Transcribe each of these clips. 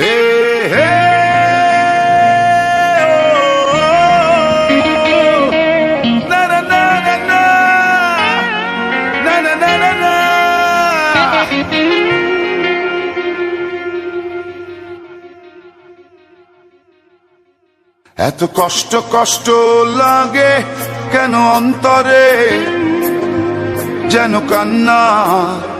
এত কষ্ট কষ্ট লাগে কেন অন্তরে? যেন কান্না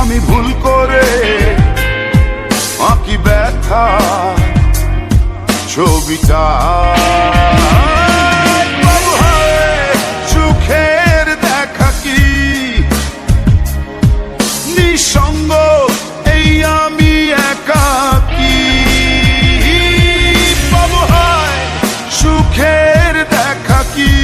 আমি ভুল করে আঁকি ব্যথা ছবিটা। সুখের দেখা কি? এই আমি সুখের দেখা কি?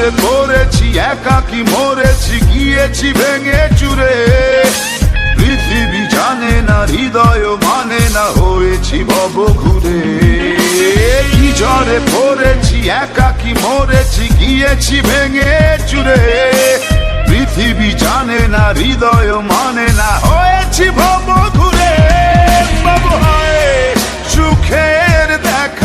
ঝড়ে পড়েছি একাকি মরেছি, গিয়েছি ভেঙে চুরে। পৃথিবী জানে না, হৃদয় মানে না, হয়েছি ভব ঘুরে। কি ঝড়ে পড়েছি, একাকি মরেছি, গিয়েছি ভেঙে চুরে। পৃথিবী জানে না, হৃদয় মানে না, হয়েছি ভব ঘুরে। সুখের দেখা।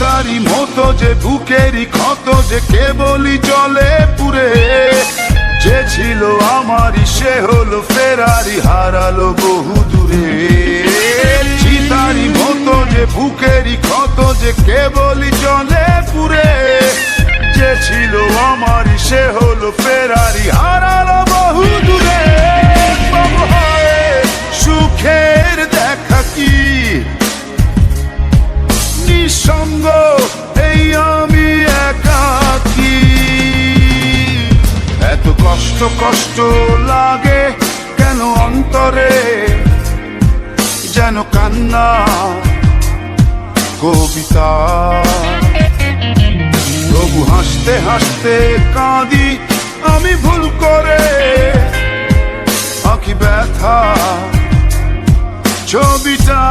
চিতারি মতো যে বুকেরই ক্ষত যে কেবলই চলে পুরে যে ছিল আমারই সে হলো ফেরারি হারালো বহু দূরে। চিতারি মতো যে বুকেরই ক্ষত যে কেবলই চলে পুরে নিঃসঙ্গ এই আমি একাকি এত কষ্ট কষ্ট লাগে কেন অন্তরে? যেন কান্না, কবিতা। প্রভু হাসতে হাসতে কাঁদি, আমি ভুল করে। আঁকি ব্যথা, ছবিটা